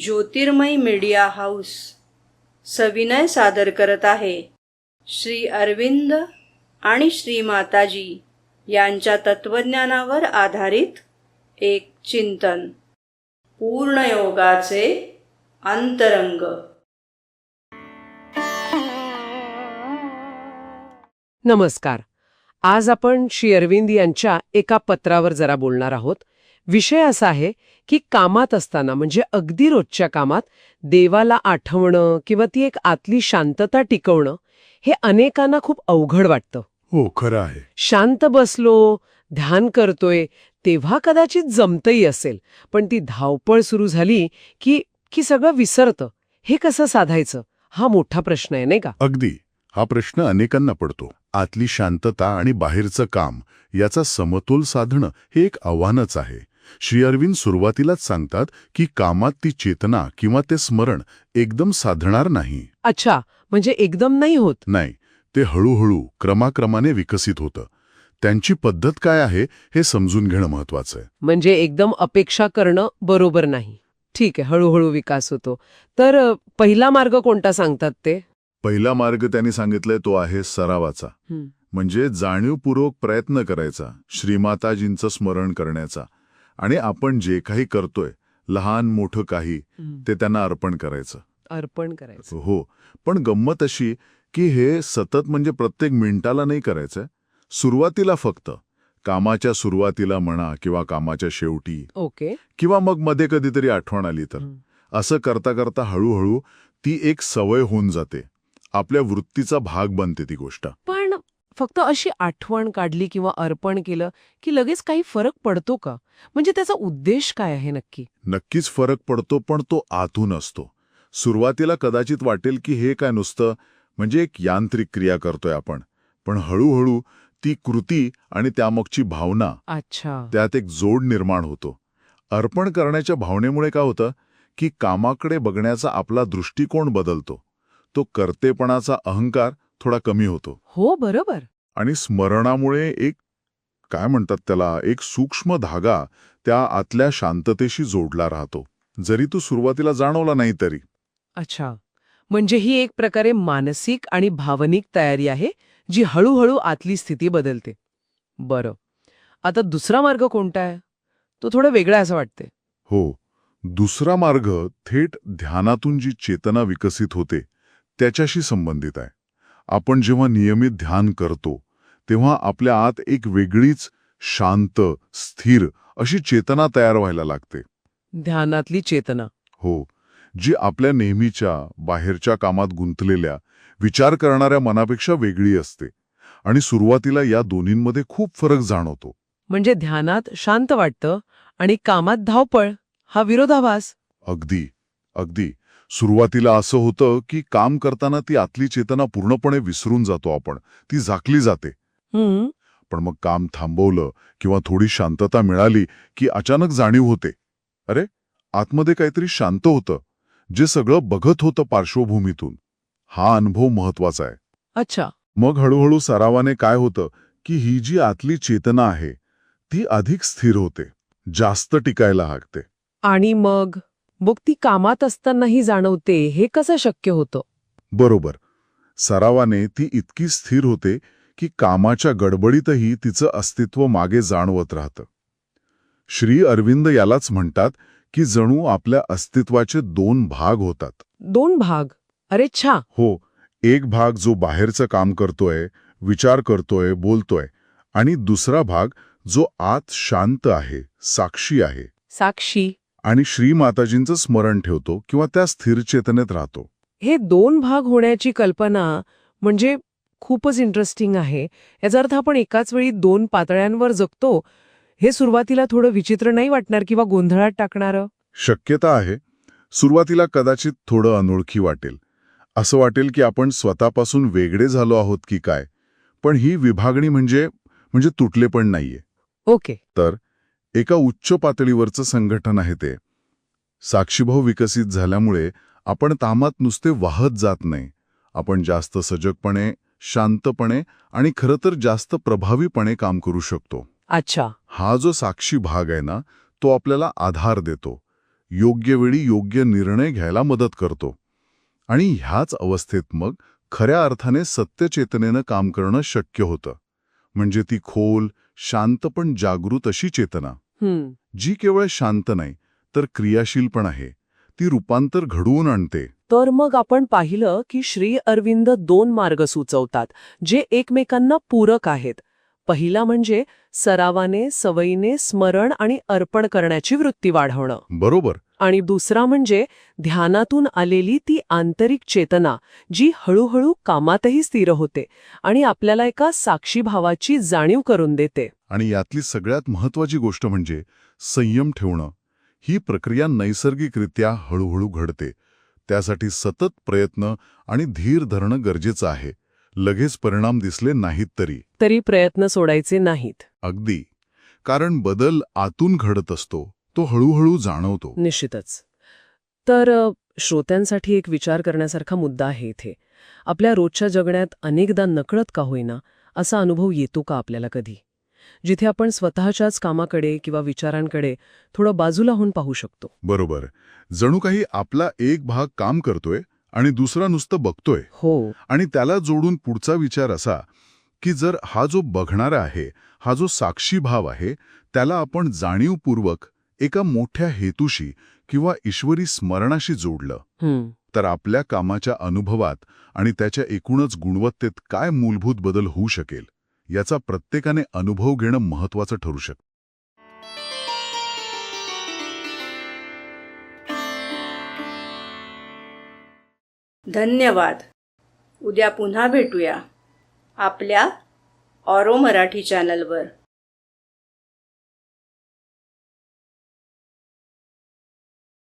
ज्योतिर्मय media house सविनय सादर करत आहे. श्री अरविंद आणि श्री माताजी यांच्या तत्वज्ञानावर आधारित एक चिंतन. पूर्णयोगाचे अंतरंग. नमस्कार. आज आपण श्री अरविंद यांच्या एका पत्रावर जरा बोलणार आहोत. विषय असा आहे की कामात असताना म्हणजे अगदी रोजच्या कामात देवाला आठवणं किंवा ती एक आतली शांतता टिकवणं हे अनेकांना खूप अवघड वाटतं. हो खरं आहे. शांत बसलो ध्यान करतोय तेव्हा कदाचित जमतही असेल पण ती धावपळ सुरू झाली की की सगळं विसरतं. हे कसं साधायचं? हा मोठा प्रश्न आहे नाही का? अगदी. हा प्रश्न अनेकांना पडतो. आतली शांतता आणि बाहेरचं काम याचा समतोल साधणं हे एक आव्हानच आहे. श्री अरविंद सुरुवातीलाच सांगतात की कामात ती चेतना किंवा ते स्मरण एकदम साधणार नाही. अच्छा म्हणजे एकदम नाही होत? नाही ते हळूहळू क्रमाक्रमाने विकसित होतं. त्यांची पद्धत काय आहे हे समजून घेणं महत्वाचं आहे. म्हणजे एकदम अपेक्षा करणं बरोबर नाही. ठीक आहे हळूहळू विकास होतो. तर अ, पहिला मार्ग कोणता सांगतात ते? पहिला मार्ग त्यांनी सांगितलाय तो आहे सरावाचा. म्हणजे जाणीवपूर्वक प्रयत्न करायचा श्रीमाताजींचं स्मरण करण्याचा. आणि आपण जे काही करतोय लहान मोठं काही ते त्यांना अर्पण करायचं. अर्पण करायचं. हो. पण गंमत अशी की हे सतत म्हणजे प्रत्येक मिनिटाला नाही करायचंय. सुरुवातीला फक्त. कामाच्या सुरुवातीला म्हणा किंवा कामाच्या शेवटी. ओके. किंवा मग मध्ये कधीतरी आठवण आली तर. असं करता करता हळूहळू ती एक सवय होऊन जाते. आपल्या वृत्तीचा भाग बनते ती गोष्ट. पण फक्त अशी आठवण काढली किंवा अर्पण केलं की लगेच काही फरक पडतो का? म्हणजे त्याचा उद्देश काय आहे नक्की? नक्कीच फरक पडतो पण तो आतून असतो. सुरुवातीला कदाचित वाटेल की हे काय नुसतं म्हणजे एक यांत्रिक क्रिया करतोय आपण. पण हळूहळू ती कृती आणि त्यामागची भावना अच्छा. त्यात एक जोड निर्माण होतो. अर्पण करण्याच्या भावनेमुळे काय होतं की कामाकडे बघण्याचा आपला दृष्टिकोन बदलतो. तो कर्तेपणाचा अहंकार थोडा कमी होतो. हो बरोबर. आणि स्मरणामुळे एक काय म्हणतात त्याला एक सूक्ष्म धागा त्या आतल्या शांततेशी जोडला राहतो. जरी तो सुरुवातीला जाणवला नाही तरी. अच्छा. म्हणजे ही एक प्रकारे मानसिक आणि भावनिक तयारी आहे जी हळूहळू आतली स्थिती बदलते. बरं. आता दुसरा मार्ग कोणता आहे? तो थोडा वेगळा असं वाटते हो. दुसरा मार्ग थेट ध्यानातून जी चेतना विकसित होते त्याच्याशी संबंधित आहे. आपण जेव्हा नियमित ध्यान करतो तेव्हा आपल्या आत एक वेगळीच शांत स्थिर अशी चेतना तयार व्हायला लागते. ध्यानातली चेतना. हो. जी आपल्या नेहमीच्या बाहेरच्या कामात गुंतलेल्या विचार करणाऱ्या मनापेक्षा वेगळी असते आणि सुरुवातीला या दोन्हींमध्ये खूप फरक जाणवतो. म्हणजे ध्यानात शांत वाटतं आणि कामात धावपळ हा विरोधाभास. अगदी अगदी. सुरुवातीला असं होतं की काम करताना ती आतली चेतना पूर्णपणे विसरून जातो आपण. ती झाकली जाते. पण मग काम थांबवलं किंवा थोडी शांतता मिळाली की अचानक जाणीव होते. अरे आतमध्ये काहीतरी शांत होतं. जे सगळं बघत होतं पार्श्वभूमीतून. हा अनुभव महत्त्वाचा आहे. अच्छा. मग हळूहळू सरावाने काय होतं की ही जी आतली चेतना आहे ती अधिक स्थिर होते. जास्त टिकायला लागते. आणि मग? मग ती कामात असतानाही जाणवते हे कसं शक्य होतं? बरोबर. सरावाने ती इतकी स्थिर होते की कामाच्या गडबडीतही तिचं अस्तित्व मागे जाणवत राहतं. श्री अरविंद यालाच म्हणतात की जणू आपल्या अस्तित्वाचे दोन भाग होतात. दोन भाग? अरे छा! हो एक भाग जो बाहेरचं काम करतोय विचार करतोय बोलतोय आणि दुसरा भाग जो आत शांत आहे साक्षी आहे. साक्षी. आणि श्री माताजींचं स्मरण ठेवतो किंवा त्या स्थिर चेतनेत राहतो. हे दोन भाग होण्याची कल्पना म्हणजे खूपच इंटरेस्टिंग आहे. याचा अर्थ आपण एकाच वेळी दोन पातळ्यांवर जगतो हे सुरुवातीला थोडं विचित्र नाही वाटणार किंवा गोंधळात टाकणारं? शक्यता आहे. सुरुवातीला कदाचित थोडं अनोळखी वाटेल. असं वाटेल की आपण स्वतःपासून वेगळे झालो आहोत की काय? पण ही विभागणी म्हणजे म्हणजे तुटले पण नाहीये. ओके. तर एका उच्च पातळीवरचं संघटन आहे ते. साक्षीभाव विकसित झाल्यामुळे आपण तामात नुसते वाहत जात नाही. आपण जास्त सजगपणे शांतपणे आणि खरं तर जास्त प्रभावीपणे काम करू शकतो. अच्छा. हा जो साक्षी भाग आहे ना तो आपल्याला आधार देतो. योग्य वेळी योग्य निर्णय घ्यायला मदत करतो. आणि ह्याच अवस्थेत मग खऱ्या अर्थाने सत्यचेतनेनं काम करणं शक्य होतं. म्हणजे ती खोल शांत पण जागृत अशी चेतना. जी केवळ शांत नाही तर क्रियाशील पण आहे. ती रूपांतर घडवून आणते. तर मग आपण पाहिलं की श्री अरविंद दोन मार्ग सुचवतात जे एकमेकांना पूरक आहेत. पहिला म्हणजे सरावाने सवयीने स्मरण आणि अर्पण करण्याची वृत्ती वाढवणं. बरोबर. आणि दुसरा म्हणजे ध्यानातून आलेली ती आंतरिक चेतना जी हळूहळू कामातही स्थिर होते आणि आपल्याला एका साक्षी भावाची जाणीव करून देते. आणि यातली सगळ्यात महत्वाची गोष्ट म्हणजे संयम ठेवणं. ही प्रक्रिया नैसर्गिकरित्या हळूहळू घडते. त्यासाठी सतत प्रयत्न आणि धीर धरणं गरजेचं आहे. लगेच परिणाम दिसले नाहीत तरी. तरी प्रयत्न सोडायचे नाहीत. अगदी. कारण बदल आतून घडत असतो. तो हळूहळू जाणवतो. निश्चितच. तर श्रोत्यांसाठी एक विचार करण्यासारखा मुद्दा आहे इथे. आपल्या रोजच्या जगण्यात अनेकदा नकळत का होईना असा अनुभव येतो का आपल्याला कधी? जिथे आपण स्वतःच्याच कामाकडे किंवा विचारांकडे थोडं बाजूला होऊन पाहू शकतो. बरोबर. जणू काही आपला एक भाग काम करतोय आणि दुसरा नुसतं बघतोय. हो. आणि त्याला जोडून पुढचा विचार असा की जर हा जो बघणारा आहे हा जो साक्षी भाव आहे त्याला आपण जाणीवपूर्वक एका मोठ्या हेतूशी किंवा ईश्वरी स्मरणाशी जोडलं. तर आपल्या कामाच्या अनुभवात आणि त्याच्या एकूणच गुणवत्तेत काय मूलभूत बदल होऊ शकेल याचा प्रत्येकाने अनुभव घेणं महत्वाचं ठरू शकतं धन्यवाद. उद्या पुन्हा भेटूया आपल्या ऑरो मराठी चॅनलवर.